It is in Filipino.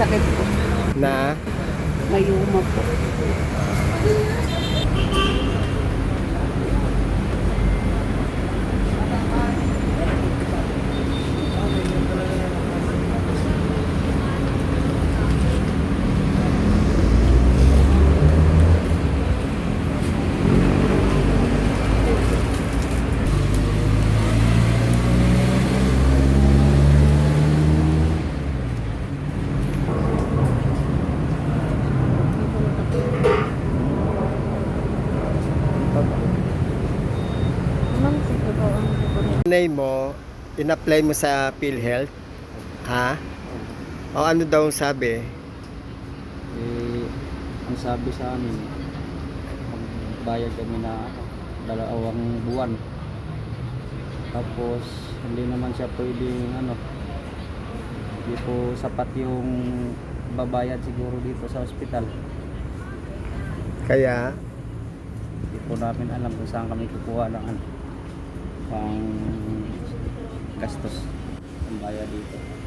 sakit po. Na? Mayuma po. Name mo, in-apply mo sa PhilHealth? Ha? O ano daw ang sabi? Eh, ang sabi sa amin, magbayad kami na dalawang buwan. Tapos, hindi naman siya pwedeng ano, hindi po sapat yung babayad siguro dito sa ospital. Kaya, Hindi po namin alam kung saan kami kukuha ng ano, pang gastos ang bayad dito.